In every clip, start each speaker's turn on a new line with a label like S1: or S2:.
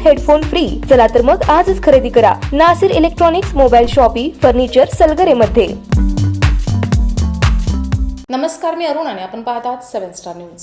S1: Headphone free. चला तर मग आजच खरेदी करा. Nasir electronics mobile shoppe furniture Salgare मध्ये
S2: नमस्कार मी अरुण आणि आपण पाहतात seven seven star news.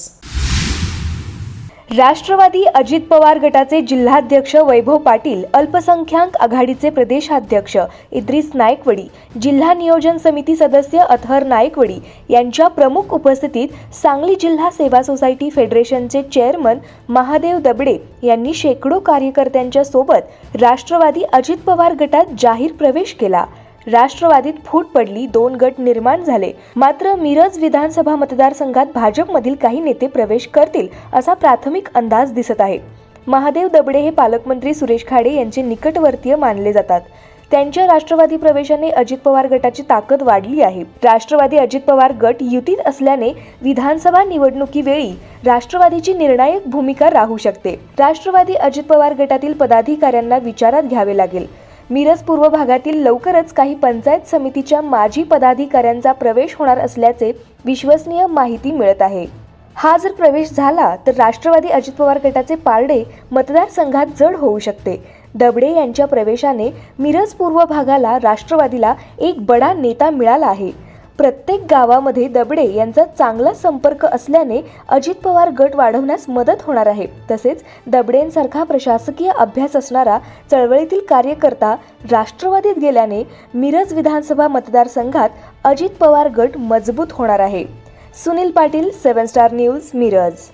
S1: Rashtravadi Ajit Pawar गटाचे जिल्हाध्यक्ष वैभव पाटील अल्पसंख्याक आघाडीचे प्रदेशाध्यक्ष इद्रिस नायकवडी जिल्हा नियोजन समिती सदस्य अथहर नायकवडी यांच्या प्रमुख उपस्थितीत सांगली जिल्हा सेवा सोसायटी फेडरेशनचे चेअरमन महादेव दबडे यांनी शेकडो कार्यकर्त्यांच्या सोबत राष्ट्रवादी अजित पवार गटात जाहीर प्रवेश केला. राष्ट्रवादीत फूट पडली दोन गट निर्माण झाले. मात्र मिरज विधानसभा मतदारसंघात भाजपमधील काही नेते प्रवेश करतील असा प्राथमिक अंदाज दिसत आहे. महादेव दबडे हे पालकमंत्री सुरेश खाडे यांचे निकटवर्तीय मानले जातात. त्यांच्या राष्ट्रवादी प्रवेशाने अजित पवार गटाची ताकद वाढली आहे. राष्ट्रवादी अजित पवार गट युतीत असल्याने विधानसभा निवडणुकीवेळी राष्ट्रवादीची निर्णायक भूमिका राहू शकते. राष्ट्रवादी अजित पवार गटातील पदाधिकाऱ्यांना विचारात घ्यावे लागेल. मिरज पूर्व भागातील लवकरच काही पंचायत समितीच्या माजी पदाधिकाऱ्यांचा प्रवेश होणार असल्याचे विश्वसनीय माहिती मिळत आहे. हा जर प्रवेश झाला तर राष्ट्रवादी अजित पवार गटाचे पारडे मतदारसंघात जड होऊ शकते. दबडे यांच्या प्रवेशाने मिरज पूर्व भागाला राष्ट्रवादीला एक बडा नेता मिळाला आहे. प्रत्येक गावामध्ये दबडे यांचा चांगला संपर्क असल्याने अजित पवार गट वाढवण्यास मदत होणार आहे. तसेच दबडेंसारखा प्रशासकीय अभ्यास असणारा चळवळीतील कार्यकर्ता राष्ट्रवादीत गेल्याने मिरज विधानसभा मतदारसंघात अजित पवार गट मजबूत होणार आहे. Sunil Patil seven star news Miraj.